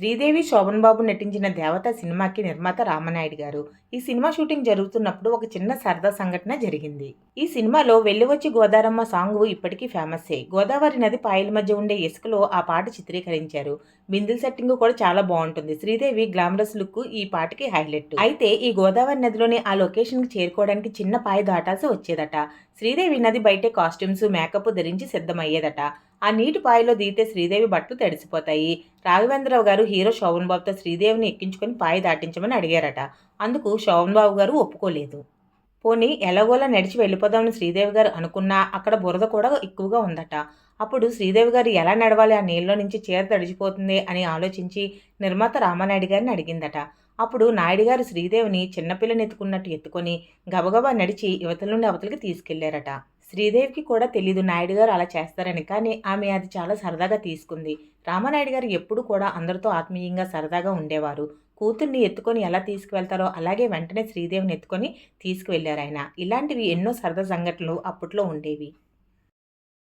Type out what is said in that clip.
శ్రీదేవి శోభన్ బాబు నటించిన దేవత సినిమాకి నిర్మాత రామనాయుడు గారు. ఈ సినిమా షూటింగ్ జరుగుతున్నప్పుడు ఒక చిన్న సరదా సంఘటన జరిగింది. ఈ సినిమాలో వెళ్ళివచ్చి గోదారమ్మ సాంగ్ ఇప్పటికీ ఫేమస్సే గోదావరి నది పాయల మధ్య ఉండే ఇసుకలో ఆ పాట చిత్రీకరించారు. బిందుల సెట్టింగ్ కూడా చాలా బాగుంటుంది. శ్రీదేవి గ్లామరస్ లుక్ ఈ పాటకి హైలైట్. అయితే ఈ గోదావరి నదిలోని ఆ లొకేషన్కి చేరుకోవడానికి చిన్న పాయ దాటాల్సి వచ్చేదట. శ్రీదేవి నది బయటే కాస్ట్యూమ్స్ మేకప్ ధరించి సిద్ధమయ్యేదట. ఆ నీటి పాయలో దిగితే శ్రీదేవి బట్టలు తడిసిపోతాయి. రాఘవేంద్రరావు గారు హీరో శోభన్ బాబుతో శ్రీదేవిని ఎక్కించుకొని పాయ దాటించమని అడిగారట. అందుకు శోభన్ బాబు గారు ఒప్పుకోలేదు. పోనీ ఎలాగోలా నడిచి వెళ్ళిపోదామని శ్రీదేవి గారు అనుకున్నా అక్కడ బురద కూడా ఎక్కువగా ఉందట. అప్పుడు శ్రీదేవి గారు ఎలా నడవాలి ఆ నీళ్ళలో నుంచి చీర తడిచిపోతుంది అని ఆలోచించి నిర్మాత రామానాయుడు గారిని అడిగిందట. అప్పుడు నాయుడు గారు శ్రీదేవిని చిన్నపిల్లని ఎత్తుకున్నట్టు ఎత్తుకొని గబగబా నడిచి యువతల నుండి అవతలకి తీసుకెళ్ళారట. శ్రీదేవికి కూడా తెలీదు నాయుడు గారు అలా చేస్తారని. కానీ ఆమె అది చాలా సరదాగా తీసుకుంది. రామానాయుడు గారు ఎప్పుడు కూడా అందరితో ఆత్మీయంగా సరదాగా ఉండేవారు. కూతుర్ని ఎత్తుకొని ఎలా తీసుకువెళ్తారో అలాగే వెంటనే శ్రీదేవిని ఎత్తుకొని తీసుకువెళ్ళారు ఆయన. ఇలాంటివి ఎన్నో సరదా సంఘటనలు అప్పట్లో ఉండేవి.